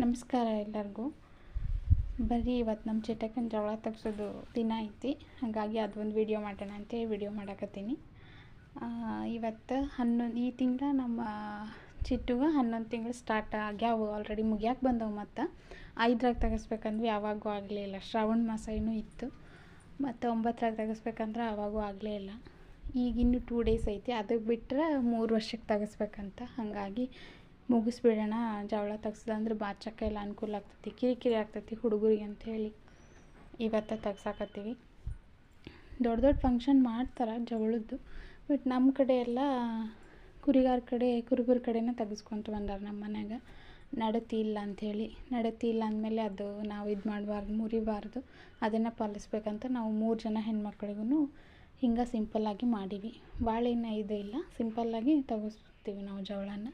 ನಮಸ್ಕಾರ ಎಲ್ಲರಿಗೂ. ಬರೀ ಇವತ್ತು ನಮ್ಮ ಚಿಟಕನ ಜವಳ ತೆಗ್ಸೋದು ದಿನ ಐತಿ. ಹಾಗಾಗಿ ಅದೊಂದು ವಿಡಿಯೋ ಮಾಡೋಣ ಅಂತೇಳಿ ವಿಡಿಯೋ ಮಾಡಕತ್ತೀನಿ. ಇವತ್ತು ಹನ್ನೊಂದು ಈ ತಿಂಗಳ ನಮ್ಮ ಚಿಟ್ಟುಗೆ ಹನ್ನೊಂದು ತಿಂಗಳು ಸ್ಟಾರ್ಟ್ ಆಗ್ಯಾವ ಆಲ್ರೆಡಿ ಮುಗಿಯಾಕೆ ಬಂದವು ಮತ್ತು. ಐದರಾಗ ತೆಗೆಸ್ಬೇಕಂದ್ರೆ ಯಾವಾಗೂ ಆಗಲೇ ಇಲ್ಲ. ಶ್ರಾವಣ ಮಾಸ ಇನ್ನೂ ಇತ್ತು. ಮತ್ತು ಒಂಬತ್ತರಾಗ ತೆಗೆಸ್ಬೇಕಂದ್ರೆ ಆವಾಗೂ ಆಗಲೇ ಇಲ್ಲ. ಈಗ ಇನ್ನೂ ಟೂ ಡೇಸ್ ಐತಿ. ಅದಕ್ಕೆ ಬಿಟ್ಟರೆ ಮೂರು ವರ್ಷಕ್ಕೆ ತೆಗಿಸ್ಬೇಕಂತ. ಹಾಗಾಗಿ ಮುಗಿಸ್ಬಿಡೋಣ. ಜವಳ ತೆಗ್ಸೋದಂದ್ರೆ ಬಾಚಕ್ಕೆ ಎಲ್ಲ ಅನುಕೂಲ ಆಗ್ತೈತಿ. ಕಿರಿಕಿರಿ ಆಗ್ತೈತಿ ಹುಡುಗರಿಗೆ ಅಂಥೇಳಿ ಇವತ್ತು ತೆಗ್ಸಾಕತ್ತೀವಿ. ದೊಡ್ಡ ದೊಡ್ಡ ಫಂಕ್ಷನ್ ಮಾಡ್ತಾರೆ ಜವಳದ್ದು. ಬಟ್ ನಮ್ಮ ಕಡೆ ಎಲ್ಲ ಕುರಿಗಾರ ಕಡೆ, ಕುರುಬರ ಕಡೆನೇ ತೆಗೆಸ್ಕೊಂತ ಬಂದಾರ ನಮ್ಮ ಮನ್ಯಾಗ. ನಡತಿ ಇಲ್ಲ ಅಂಥೇಳಿ ನಡತಿ ಇಲ್ಲ ಅಂದಮೇಲೆ ಅದು ನಾವು ಇದು ಮಾಡಬಾರ್ದು, ಮುರಿಬಾರ್ದು. ಅದನ್ನು ಪಾಲಿಸ್ಬೇಕಂತ ನಾವು ಮೂರು ಜನ ಹೆಣ್ಮಕ್ಳಿಗೂ ಹಿಂಗೆ ಸಿಂಪಲ್ಲಾಗಿ ಮಾಡೀವಿ. ಭಾಳ ಏನು ಇದು ಇಲ್ಲ. ಸಿಂಪಲ್ಲಾಗಿ ತೆಗೆಸ್ತೀವಿ ನಾವು ಜವಳನ.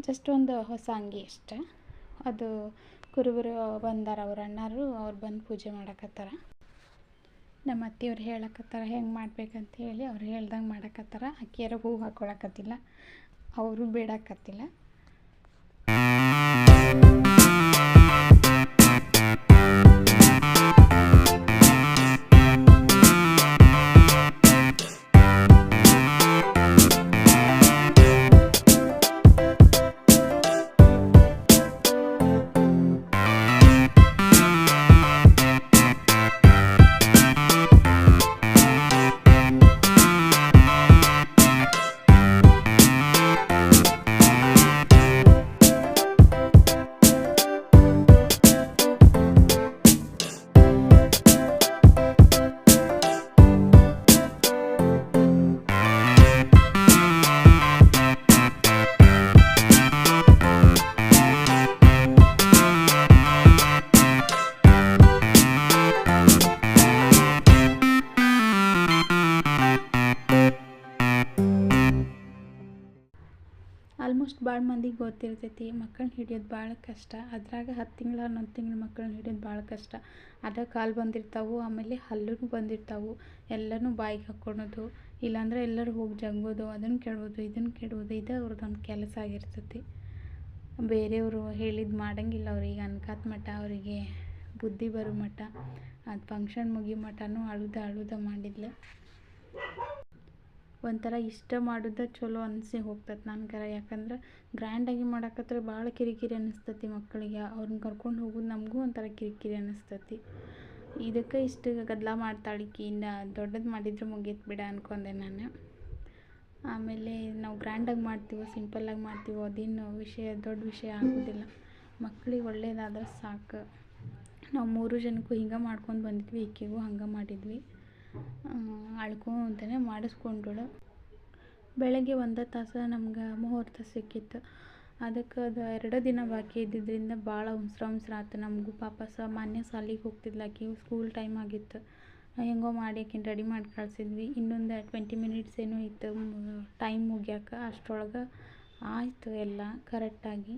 ಜಸ್ಟ್ ಒಂದು ಹೊಸ ಅಂಗಿ ಅಷ್ಟೆ. ಅದು ಕುರುಬರು ಬಂದಾರ ಅವ್ರ ಅಣ್ಣಾರು, ಅವ್ರು ಬಂದು ಪೂಜೆ ಮಾಡಕತ್ತಾರ. ನಮ್ಮ ಅತ್ತೆಯವ್ರು ಹೇಳಕತ್ತಾರ, ಹೆಂಗೆ ಮಾಡ್ಬೇಕಂತ ಹೇಳಿ. ಅವ್ರು ಹೇಳ್ದಂಗೆ ಮಾಡಕತ್ತಾರ. ಅಕ್ಕಿಯರ ಹೂ ಹಾಕೊಳಕತ್ತಿಲ್ಲ. ಅವರು ಬೇಡಕತ್ತಿಲ್ಲ. ಆಲ್ಮೋಸ್ಟ್ ಭಾಳ ಮಂದಿಗೆ ಗೊತ್ತಿರ್ತೈತಿ ಮಕ್ಕಳನ್ನ ಹಿಡಿಯೋದು ಭಾಳ ಕಷ್ಟ. ಅದ್ರಾಗ ಹತ್ತು ತಿಂಗಳು, ಹನ್ನೊಂದು ತಿಂಗಳು ಮಕ್ಕಳನ್ನ ಹಿಡಿಯೋದು ಭಾಳ ಕಷ್ಟ. ಅದ ಕಾಲು ಬಂದಿರ್ತಾವೆ, ಆಮೇಲೆ ಹಲ್ಲೂ ಬಂದಿರ್ತಾವೆ. ಎಲ್ಲನೂ ಬಾಯಿಗೆ ಹಾಕ್ಕೊಳೋದು ಇಲ್ಲಾಂದ್ರೆ ಎಲ್ಲರೂ ಹೋಗಿ ಜಗ್ಗೋದು ಅದನ್ನು ಕೆಡೋದು ಇದನ್ನು ಕೆಡೋದು ಇದು ಅವ್ರದ್ದೊಂದು ಕೆಲಸ ಆಗಿರ್ತೈತಿ. ಬೇರೆಯವರು ಹೇಳಿದ್ದು ಮಾಡೋಂಗಿಲ್ಲ ಅವ್ರಿಗೆ ಅನ್ಕಾತ ಮಟ್ಟ ಅವರಿಗೆ ಬುದ್ಧಿ ಬರೋ ಮಟ್ಟ ಅದು ಫಂಕ್ಷನ್ ಮುಗಿಯೋ ಮಟನೂ ಅಳುದ ಅಳುದ ಮಾಡಿದ್ಲು. ಒಂಥರ ಇಷ್ಟ ಮಾಡಿದ್ದ ಚಲೋ ಅನಿಸಿ ಹೋಗ್ತದೆ ನನ್ಗರ. ಯಾಕಂದ್ರೆ ಗ್ರ್ಯಾಂಡಾಗಿ ಮಾಡಕತ್ರ ಭಾಳ ಕಿರಿಕಿರಿ ಅನ್ನಿಸ್ತತಿ ಮಕ್ಕಳಿಗೆ. ಅವ್ರನ್ನ ಕರ್ಕೊಂಡು ಹೋಗೋದು ನಮಗೂ ಒಂಥರ ಕಿರಿಕಿರಿ ಅನ್ನಿಸ್ತತಿ ಇದಕ್ಕೆ ಇಷ್ಟು ಗದ್ದಲ ಮಾಡ್ತಾಳೆ ಈಕಿ ಇನ್ನು ದೊಡ್ಡದು ಮಾಡಿದ್ರೆ ಮುಗೀತು ಬಿಡ ಅನ್ಕೊಂಡೆ ನಾನು. ಆಮೇಲೆ ನಾವು ಗ್ರ್ಯಾಂಡಾಗಿ ಮಾಡ್ತೀವೋ ಸಿಂಪಲ್ಲಾಗಿ ಮಾಡ್ತೀವೋ, ಅದೇನು ವಿಷಯ, ದೊಡ್ಡ ವಿಷಯ ಆಗೋದಿಲ್ಲ. ಮಕ್ಳಿಗೆ ಒಳ್ಳೆಯದಾದ್ರೆ ಸಾಕು. ನಾವು ಮೂರು ಜನಕ್ಕೂ ಹಿಂಗೆ ಮಾಡ್ಕೊಂಡು ಬಂದಿದ್ವಿ, ಈಕೆಗೂ ಹಂಗೆ ಮಾಡಿದ್ವಿ. ಅಳ್ಕೊಂತನೇ ಮಾಡಿಸ್ಕೊಂಡಳು. ಬೆಳಗ್ಗೆ ಒಂದು ತಾಸು ನಮ್ಗೆ ಮುಹೂರ್ತ ಸಿಕ್ಕಿತ್ತು. ಅದಕ್ಕೆ ಅದು ಎರಡು ದಿನ ಬಾಕಿ ಇದ್ದಿದ್ದರಿಂದ ಭಾಳ ಉಸ್ರ ಹುಂಸ್ರ ಆಯ್ತು ನಮಗೂ ಪಾಪ ಸಾಮಾನ್ಯ ಸಾಲಿಗೆ ಹೋಗ್ತಿದ್ಲು. ಆಕಿ ಸ್ಕೂಲ್ ಟೈಮ್ ಆಗಿತ್ತು. ಹೆಂಗೋ ಮಾಡಿ ಆಕಿನ ರೆಡಿ ಮಾಡಿ ಕಳಿಸಿದ್ವಿ. ಇನ್ನೊಂದು ಟ್ವೆಂಟಿ ಮಿನಿಟ್ಸ್ ಏನೋ ಇತ್ತು. ಟೈಮ್ ಮುಗಿಯೋಕೆ ಅಷ್ಟರೊಳಗೆ ಆಯಿತು ಎಲ್ಲ ಕರೆಕ್ಟಾಗಿ